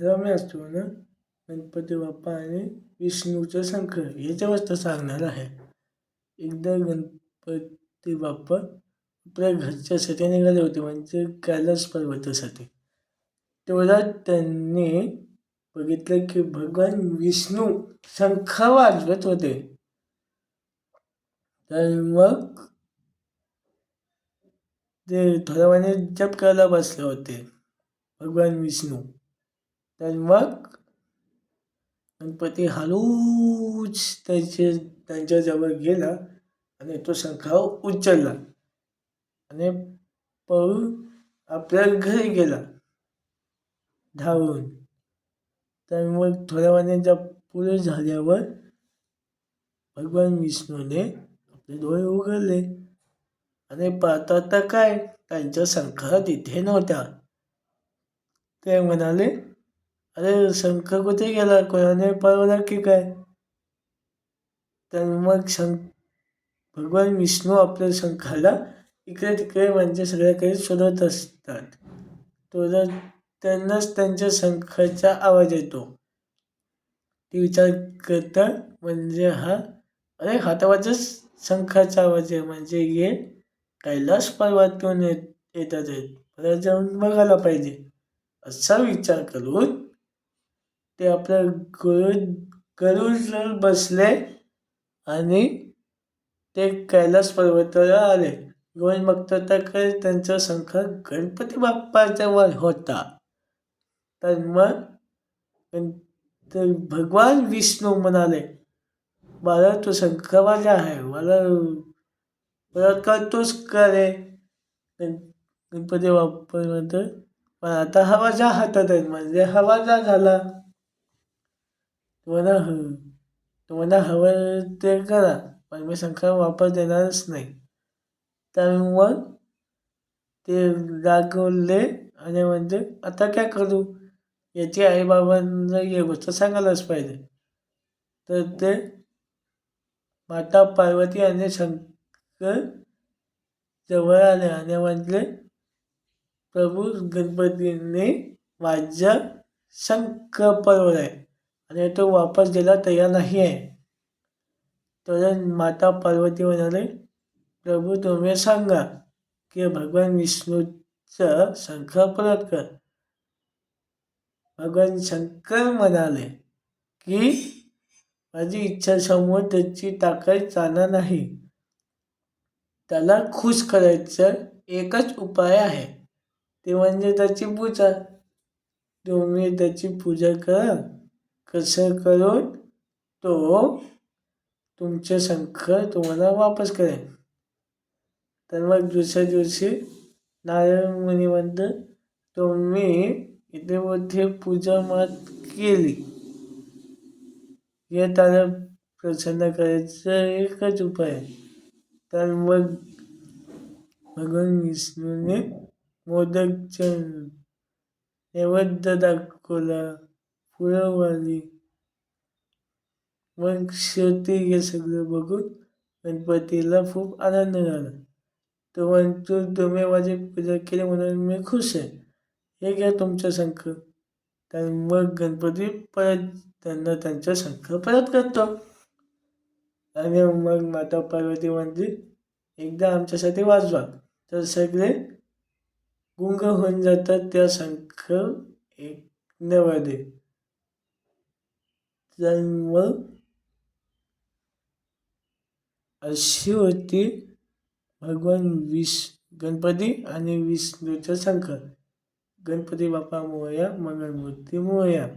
रम्य असतो ना गणपती बाप्पा आणि विष्णूचा शंख याच्यावर सांगणार आहे. एकदा गणपती बाप्पा आपल्या घरच्यासाठी निघाले होते म्हणजे कैलास पर्वतासाठी. तेवढा त्यांनी बघितलं की भगवान विष्णू शंख वाजवत होते. तर मग ते थोड्या वेळाने जप करायला बसले होते भगवान विष्णू. तर मग गणपती हळूच त्याचे त्यांच्याजवळ गेला आणि तो शंख उचलला आणि पळून आपल्या घरी गेला धावून. तर मग थोड्या वेळांच्या पुढे झाल्यावर भगवान विष्णूने आपले डोळे उघडले आणि पाहता तर काय त्यांच्या शंख तिथे नव्हत्या. ते म्हणाले अरे शंख कुठे गेला? कोणाने पळवला की काय? तर मग शंख भगवान विष्णू आपल्या शंखाला इकडे तिकडे म्हणजे सगळ्याकडे शोधत असतात. तो जर त्यांनाच त्यांच्या शंखाचा आवाज येतो. ती विचार करता म्हणजे हा अरे हातावाचाच शंखाचा आवाज आहे. म्हणजे हे कैलास पर्वतातून येत येतात. आहेत जाऊन बघायला पाहिजे. असा विचार करून ते आपल्या गरुड गरुज बसले आणि ते कैलास पर्वताला आले. गोविंद बघतात त्यांचा शंख गणपती बाप्पाजवळ होता. तर मग तर भगवान विष्णू म्हणाले मला तो शंख माझा आहे मला मला करतोच करे गणपती बाप्पा म्हणतो पण आता हवाजा हातात आहे म्हणजे हवाजा झाला. तुम्हाला ह तुम्हाला हवं ते करा पण मी शंख वापर देणारच नाही. तर मग ते दाखवले आणि म्हणजे आता काय करू? याची आईबाबांना ही गोष्ट सांगायलाच पाहिजे. तर ते माता पार्वती आणि शंकर जवळ आले आणि म्हटले प्रभू गणपतीने माझ्या शंख आहे. आणि तो वापस गेला तयार नाही आहे तर माता पार्वती म्हणाले प्रभू तुम्ही सांगा की भगवान विष्णूचा शंख परत कर. भगवान शंकर म्हणाले की माझी इच्छा समोर त्याची ताकद जाणार नाही. त्याला खुश करायचं एकच उपाय आहे. ते म्हणजे त्याची पूजा. तुम्ही त्याची पूजा करा. कसं करून तो तुमचे शंख तुम्हाला वापस करेल. तर मग दुसऱ्या दिवशी नारायण मुनी म्हणतं तुम्ही इथे मध्ये पूजा मात केली. हे त्याला प्रसन्न करायचं एकच उपाय आहे. तर मग भगवान विष्णूने मोदकच्या नैवेद्य दाखवला. फुलं वाली मग शेवटी हे सगळं बघून गणपतीला खूप आनंद झाला. तो म्हणतो तुम्ही माझी पूजा केली म्हणून मी खुश आहे. हे घ्या तुमचं शंख तर मग गणपती परत त्यांना त्यांचा शंख परत करतो. आणि मग माता पार्वती म्हणते एकदा आमच्यासाठी वाजवा. तर सगळे गुंग होऊन जातात त्या शंख एक नवादे. मग अशी होती भगवान विष गणपती आणि विष्णूचा शंकर गणपती बाप्पा मोया मंगलमूर्ती मोया